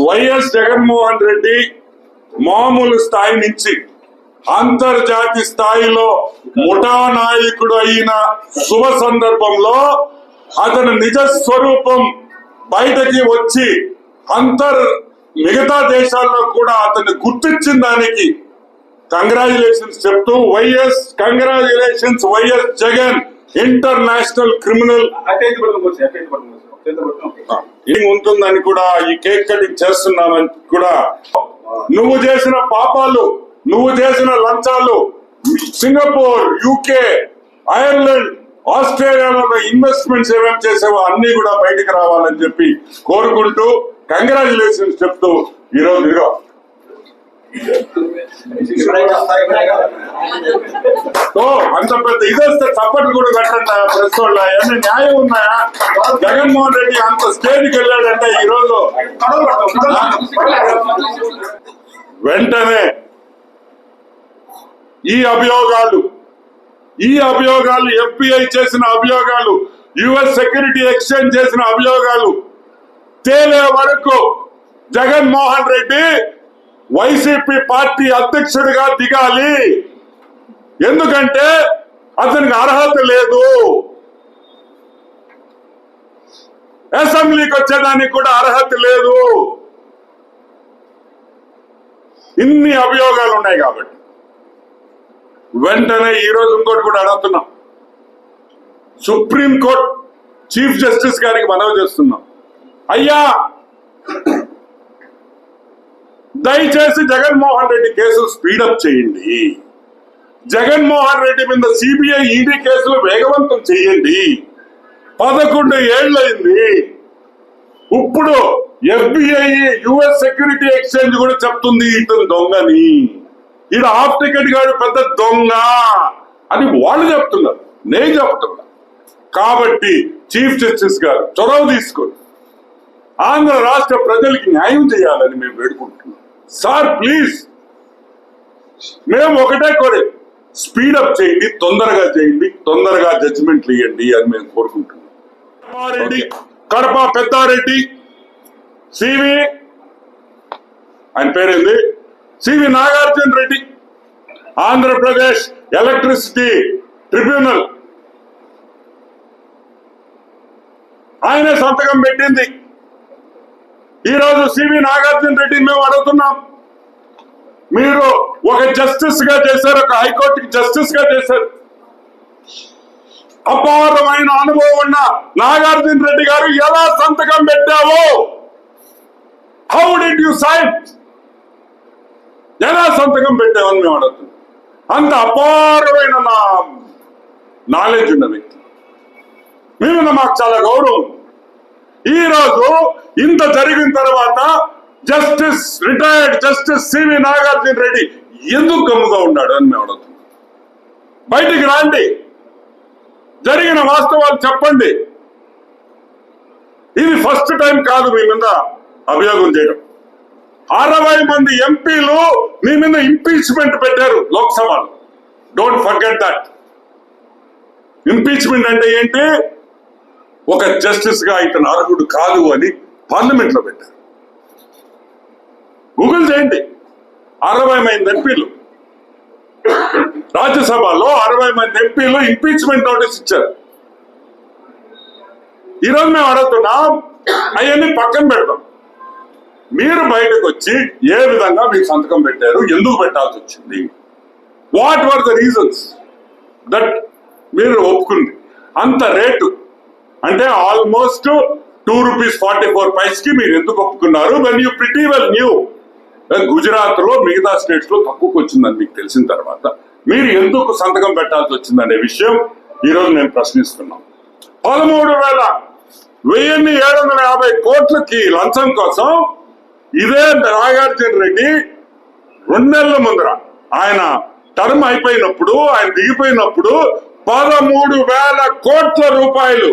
YS Jaganmohan Reddy మామూలు స్థాయి నుంచి అంతర్జాతీయ స్థాయిలో ముఠా నాయకుడు అయిన శుభ సందర్భంలో అతని నిజ స్వరూపం బయటకి వచ్చి అంతర్ మిగతా దేశాల్లో కూడా అతన్ని గుర్తించిన దానికి కంగ్రాచులేషన్స్ చెప్తూ YS congratulations YS Jagan international criminal ఏం ఉంటుందని కూడా ఈ కేక్ కటింగ్ చేస్తున్నామని కూడా. నువ్వు చేసిన పాపాలు నువ్వు చేసిన లంచాలు సింగపూర్ యూకే ఐర్లాండ్ ఆస్ట్రేలియాలో ఇన్వెస్ట్మెంట్స్ ఏమేమి చేసావో అన్ని కూడా బయటకు రావాలని చెప్పి కోరుకుంటూ కంగ్రాచులేషన్స్ చెప్తూ ఈరోజు ఇదిగో. ఓ అంత పెద్ద ఇదొస్తే చప్పట్లు కూడా కట్టండి ప్రెస్ వాళ్ళ ఏమైనా న్యాయం ఉన్నాయా? జగన్మోహన్ రెడ్డి అంత స్టేజ్కి వెళ్ళాడంటే ఈ రోజు. వెంటనే ఈ అభియోగాలు ఈ అభియోగాలు ఎఫ్బిఐ చేసిన అభియోగాలు యుఎస్ సెక్యూరిటీ ఎక్స్చేంజ్ చేసిన అభియోగాలు తేలే వరకు జగన్మోహన్ రెడ్డి వైసీపీ పార్టీ అధ్యక్షుడిగా దిగాలి. ఎందుకంటే అతనికి అర్హత లేదు. అసెంబ్లీకి వచ్చేదానికి కూడా అర్హత లేదు. ఇన్ని అభియోగాలు ఉన్నాయి కాబట్టి. వెంటనే ఈ రోజు ఇంకోటి కూడా అడుగుతున్నాం. సుప్రీంకోర్టు చీఫ్ జస్టిస్ గారికి మనవి చేస్తున్నాం. అయ్యా దయచేసి జగన్మోహన్ రెడ్డి కేసులు స్పీడప్ చేయండి. జగన్మోహన్ రెడ్డి మీద సిబిఐ ఈడీ కేసులు వేగవంతం చేయండి. పదకొండు ఏళ్ళైంది ఇప్పుడు ఎఫ్బిఐ యుఎస్ సెక్యూరిటీ ఎక్స్చేంజ్ కూడా చెప్తుంది ఇతను దొంగని. ఈడ హాఫ్ టికెట్ గాడు పెద్ద దొంగ. అని వాళ్ళు చెప్తున్నారు. నేను చెప్తున్నా. కాబట్టి చీఫ్ జస్టిస్ గారు చొరవ తీసుకొని ఆంధ్ర రాష్ట్ర ప్రజలకి న్యాయం చేయాలని మేము వేడుకుంటున్నాం. Sir please. మేము ఒకటే కోరే. స్పీడప్ చేయండి తొందరగా చేయండి తొందరగా జడ్జిమెంట్లు ఇవ్వండి అని మేము కోరుకుంటున్నాం. రెడ్డి కడప పెద్దారెడ్డి. C V. ఆయన పేరేంది? C V Nagarjuna Reddy. Andhra Pradesh electricity tribunal. ఆయనే సంతకం పెట్టింది. ఈ రోజు సివి నాగార్జున రెడ్డిని మేము అడుగుతున్నాం. మీరు ఒక జస్టిస్గా చేశారు ఒక హైకోర్టుకి జస్టిస్గా చేశారు. అపారమైన అనుభవం ఉన్న నాగార్జున రెడ్డి గారు ఎలా సంతకం పెట్టావు? హౌ డిడ్ యు సైన్ ఎలా సంతకం పెట్టావని మేము అడుగుతున్నాం. అంత అపారమైన నా నాలెడ్జ్ ఉన్న వ్యక్తి. మీద మాకు చాలా గౌరవం. ఈ రోజు ఇంత జరిగిన తర్వాత justice retired justice CV Nagarjuna Reddy ఎందుకు గమ్ముగా ఉన్నాడు అని మేము అడుగుతున్నాం. బయటికి రాండి. జరిగిన వాస్తవాలు చెప్పండి. ఇది ఫస్ట్ టైం కాదు మీ మీద అభియోగం చేయడం. అరవై మంది ఎంపీలు మీ మీద ఇంపీచ్మెంట్ పెట్టారు లోక్సభలో. డోంట్ ఫర్గెట్ దట్ ఇంపీచ్మెంట్ అంటే ఏంటి? ఒక జస్టిస్గా ఇతను అర్హుడు కాదు అని పార్లమెంట్లో పెట్టారు. గూగుల్ చేయండి. అరవై మంది ఎంపీలు. రాజ్యసభలో అరవై మంది ఎంపీలు ఇంపీచ్మెంట్ నోటీస్ ఇచ్చారు. ఈరోజు మేము అడుగుతున్నాం అవన్నీ పక్కన పెడతాం మీరు బయటకు వచ్చి ఏ విధంగా మీరు సంతకం పెట్టారు? ఎందుకు పెట్టాల్సి వచ్చింది? What were the reasons that మీరు ఒప్పుకుంది? అంత రేటు అంటే almost two rupees forty four పైస్కి మీరు ఎందుకు ఒప్పుకున్నారు? When you pretty well knew గుజరాత్లో మిగతా స్టేట్స్లో తక్కువకు వచ్చిందని మీకు తెలిసిన తర్వాత మీరు ఎందుకు సంతకం పెట్టాల్సి వచ్చిందనే విషయం ఈ రోజు నేను ప్రశ్నిస్తున్నాం. పదమూడు వేల వెయ్యిన్ని ఏడు వందల యాభై కోట్లకి లంచం కోసం ఇదే నాగార్జున రెడ్డి రెండు నెలల ముందర ఆయన టర్మ్ అయిపోయినప్పుడు ఆయన దిగిపోయినప్పుడు పదమూడు వేల కోట్ల రూపాయలు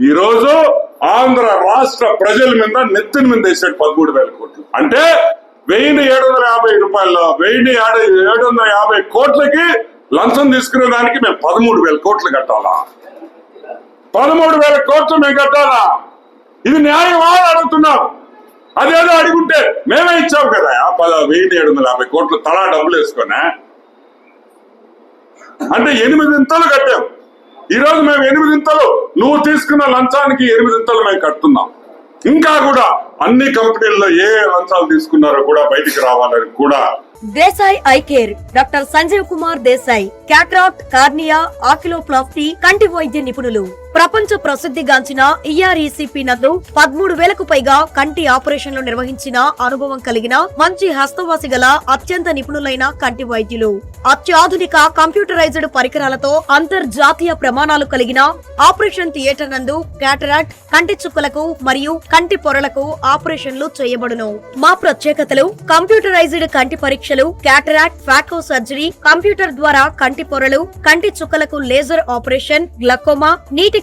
ఈరోజు ఆంధ్ర రాష్ట్ర ప్రజల మీద నెత్తిన మీద వేసాడు పదమూడు వేల కోట్లు. అంటే వెయ్యిని ఏడు వందల యాభై రూపాయలు వెయ్యిని ఏడు వందల యాభై కోట్లకి లంచం తీసుకునే దానికి మేము పదమూడు వేల కోట్లు కట్టాలా? పదమూడు వేల కోట్లు మేము కట్టాలా? ఇది న్యాయమా అడుగుతున్నాం. అదేదో అడుగుంటే మేమే ఇచ్చాం కదా. పద వెయ్యి ఏడు వందల యాభై కోట్లు తలా డబ్బులు వేసుకొని. అంటే ఎనిమిది ఇంతలు కట్టాం. ఈ రోజు మేము ఎనిమిదింతలు నువ్వు తీసుకున్న లంచానికి ఎనిమిదింతలు మేము కడుతున్నాం. ఇంకా కూడా అన్ని కంపెనీల్లో ఏ లంచాలు తీసుకున్నారో కూడా బయటికి రావాలని కూడా Desai eye care doctor Sanjeev Kumar Desai cataract cornea oculoplasty కంటి వైద్య నిపుణులు. ప్రపంచ ప్రసిద్ధిగాంచిన ఈఆర్ఈసిపి నందు పదమూడు వేలకు పైగా కంటి ఆపరేషన్లు నిర్వహించిన అనుభవం కలిగిన మంచి హస్తవాసి గల అత్యంత నిపుణులైన కంటి వైద్యులు. అత్యాధునిక కంప్యూటరైజ్డ్ పరికరాలతో అంతర్జాతీయ ప్రమాణాలు కలిగిన ఆపరేషన్ థియేటర్ నందు క్యాటరాక్ట్ కంటి చుక్కలకు మరియు కంటి పొరలకు ఆపరేషన్లు చేయబడును. మా ప్రత్యేకతలు కంప్యూటరైజ్డ్ కంటి పరీక్షలు క్యాటరాక్ట్ ఫ్యాకో సర్జరీ కంప్యూటర్ ద్వారా కంటి పొరలు కంటి చుక్కలకు లేజర్ ఆపరేషన్ గ్లకోమా నీటి